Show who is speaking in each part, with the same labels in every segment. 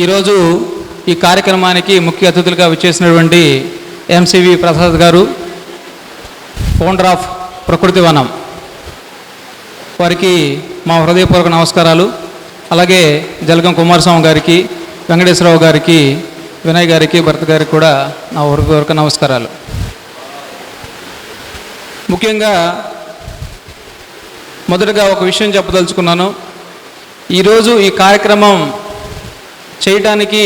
Speaker 1: ఈరోజు ఈ కార్యక్రమానికి ముఖ్య అతిథులుగా విచ్చేసినటువంటి ఎంసివి ప్రసాద్ గారు ఫౌండర్ ఆఫ్ ప్రకృతి వనం. వారికి మా హృదయపూర్వక నమస్కారాలు. అలాగే జలగం కుమారస్వామి గారికి వెంకటేశ్వరరావు గారికి వినయ్ గారికి భరత్ గారికి కూడా నా హృదయపూర్వక నమస్కారాలు. ముఖ్యంగా మొదటగా ఒక విషయం చెప్పదలుచుకున్నాను. ఈరోజు ఈ కార్యక్రమం చేయటానికి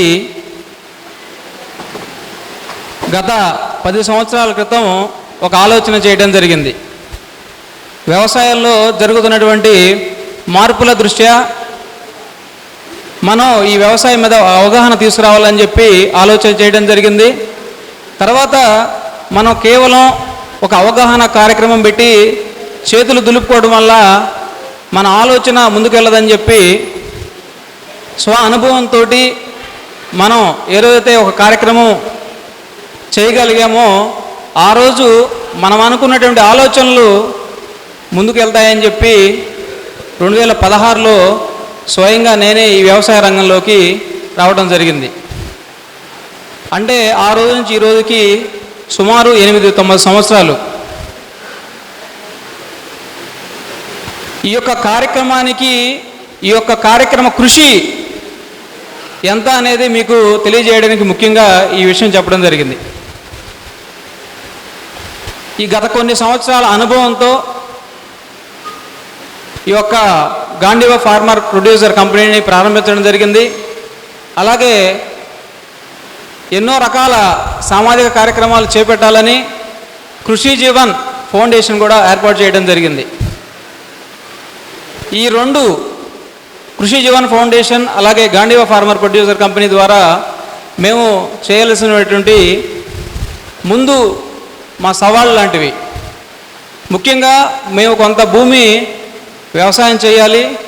Speaker 1: గత పది సంవత్సరాల క్రితం ఒక ఆలోచన చేయడం జరిగింది. వ్యవసాయంలో జరుగుతున్నటువంటి మార్పుల దృష్ట్యా మనం ఈ వ్యవసాయం మీద అవగాహన తీసుకురావాలని చెప్పి ఆలోచన చేయడం జరిగింది. తర్వాత మనం కేవలం ఒక అవగాహన కార్యక్రమం పెట్టి చేతులు దులుపుకోవడం వల్ల మన ఆలోచన ముందుకెళ్ళదని చెప్పి స్వ అనుభవంతో మనం ఏ రోజైతే ఒక కార్యక్రమం చేయగలిగామో ఆ రోజు మనం అనుకున్నటువంటి ఆలోచనలు ముందుకు వెళ్తాయని చెప్పి రెండు వేల పదహారులో స్వయంగా నేనే ఈ వ్యవసాయ రంగంలోకి రావడం జరిగింది. అంటే ఆ రోజు నుంచి ఈ రోజుకి సుమారు ఎనిమిది తొమ్మిది సంవత్సరాలు. ఈ యొక్క కార్యక్రమానికి ఈ యొక్క కార్యక్రమ కృషి ఎంత అనేది మీకు తెలియజేయడానికి ముఖ్యంగా ఈ విషయం చెప్పడం జరిగింది. ఈ గత కొన్ని సంవత్సరాల అనుభవంతో ఈ యొక్క గాంధీవ ఫార్మర్ ప్రొడ్యూసర్ కంపెనీని ప్రారంభించడం జరిగింది. అలాగే ఎన్నో రకాల సామాజిక కార్యక్రమాలు చేపట్టాలని కృషి జీవన్ ఫౌండేషన్ కూడా ఏర్పాటు చేయడం జరిగింది. ఈ రెండు కృషి జీవన్ ఫౌండేషన్ అలాగే గాంధీవ ఫార్మర్ ప్రొడ్యూసర్ కంపెనీ ద్వారా మేము చేయాల్సినటువంటి ముందు మా సవాళ్ళు లాంటివి. ముఖ్యంగా మేము కొంత భూమి వ్యవసాయం చేయాలి.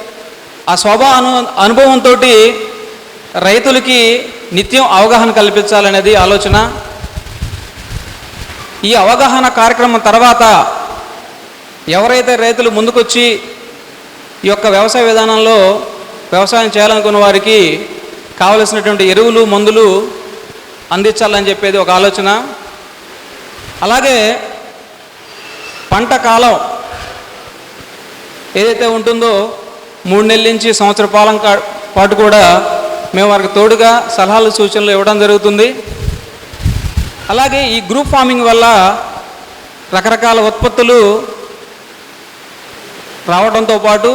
Speaker 1: ఆ స్వభావ అను అనుభవంతో రైతులకి నిత్యం అవగాహన కల్పించాలనేది ఆలోచన. ఈ అవగాహన కార్యక్రమం తర్వాత ఎవరైతే రైతులు ముందుకొచ్చి ఈ యొక్క వ్యవసాయ విధానంలో వ్యవసాయం చేయాలనుకున్న వారికి కావలసినటువంటి ఎరువులు మందులు అందించాలని చెప్పేది ఒక ఆలోచన. అలాగే పంట కాలం ఏదైతే ఉంటుందో మూడు నెలల నుంచి సంవత్సర పాలం కా- పాటు కూడా మేము వారికి తోడుగా సలహాలు సూచనలు ఇవ్వడం జరుగుతుంది. అలాగే ఈ గ్రూప్ ఫార్మింగ్ వల్ల రకరకాల ఉత్పత్తులు రావడంతో పాటు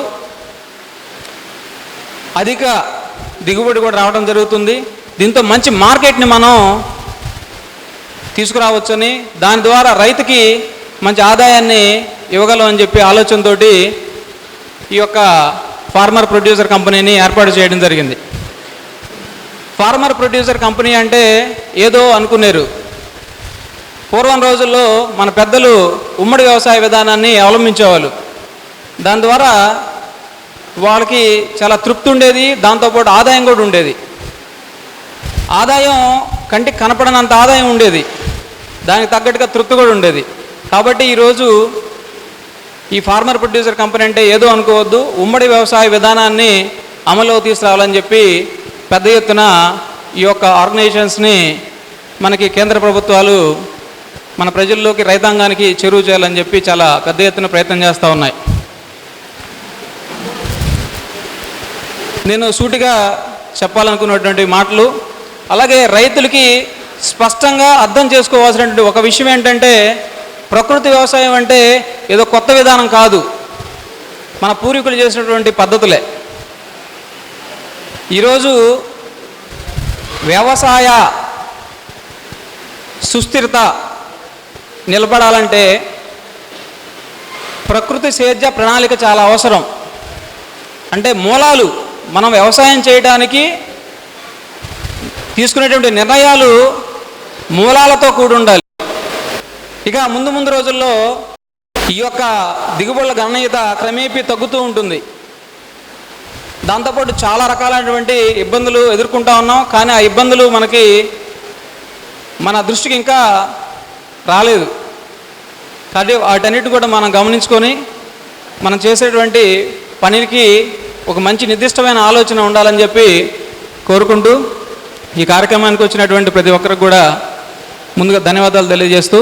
Speaker 1: అధిక దిగుబడి కూడా రావడం జరుగుతుంది. దీంతో మంచి మార్కెట్ని మనం తీసుకురావచ్చని దాని ద్వారా రైతుకి మంచి ఆదాయాన్ని ఇవ్వగలం అని చెప్పి ఆలోచనతోటి ఈ యొక్క ఫార్మర్ ప్రొడ్యూసర్ కంపెనీని ఏర్పాటు చేయడం జరిగింది. ఫార్మర్ ప్రొడ్యూసర్ కంపెనీ అంటే ఏదో అనుకున్నారు పూర్వం రోజుల్లో మన పెద్దలు ఉమ్మడి వ్యవసాయ విధానాన్ని అవలంబించేవాళ్ళు. దాని ద్వారా వాళ్ళకి చాలా తృప్తి ఉండేది దాంతోపాటు ఆదాయం కూడా ఉండేది. ఆదాయం కంటికి కనపడనంత ఆదాయం ఉండేది. దానికి తగ్గట్టుగా తృప్తి కూడా ఉండేది. కాబట్టి ఈరోజు ఈ ఫార్మర్ ప్రొడ్యూసర్ కంపెనీ అంటే ఏదో అనుకోవద్దు ఉమ్మడి వ్యవసాయ విధానాన్ని అమలు తీసుకురావాలని చెప్పి పెద్ద ఎత్తున ఈ యొక్క ఆర్గనైజేషన్స్ని మనకి కేంద్ర ప్రభుత్వాలు మన ప్రజల్లోకి రైతాంగానికి చెరువు చేయాలని చెప్పి చాలా పెద్ద ఎత్తున ప్రయత్నం చేస్తూ ఉన్నాయి. నేను సూటిగా చెప్పాలనుకున్నటువంటి మాటలు. అలాగే రైతులకి స్పష్టంగా అర్థం చేసుకోవాల్సినటువంటి ఒక విషయం ఏంటంటే ప్రకృతి వ్యవసాయం అంటే ఏదో కొత్త విధానం కాదు. మన పూర్వీకులు చేసినటువంటి పద్ధతులే. ఈరోజు వ్యవసాయ సుస్థిరత నిలబడాలంటే ప్రకృతి సేద్య ప్రణాళిక చాలా అవసరం. అంటే మూలాలు మనం వ్యవసాయం చేయడానికి తీసుకునేటువంటి నిర్ణయాలు మూలాలతో కూడి ఉండాలి ఇక ముందు ముందు రోజుల్లో ఈ యొక్క దిగుబడుల గణనీయత క్రమేపీ తగ్గుతూ ఉంటుంది. దాంతోపాటు చాలా రకాలైనటువంటి ఇబ్బందులు ఎదుర్కొంటా ఉన్నాం. కానీ ఆ ఇబ్బందులు మనకి మన దృష్టికి ఇంకా రాలేదు. కాబట్టి వాటన్నిటి కూడా మనం గమనించుకొని మనం చేసేటువంటి పనికి ఒక మంచి నిర్దిష్టమైన ఆలోచన ఉండాలని చెప్పి కోరుకుంటూ ఈ కార్యక్రమానికి వచ్చినటువంటి ప్రతి ఒక్కరికి కూడా ముందుగా ధన్యవాదాలు తెలియజేస్తూ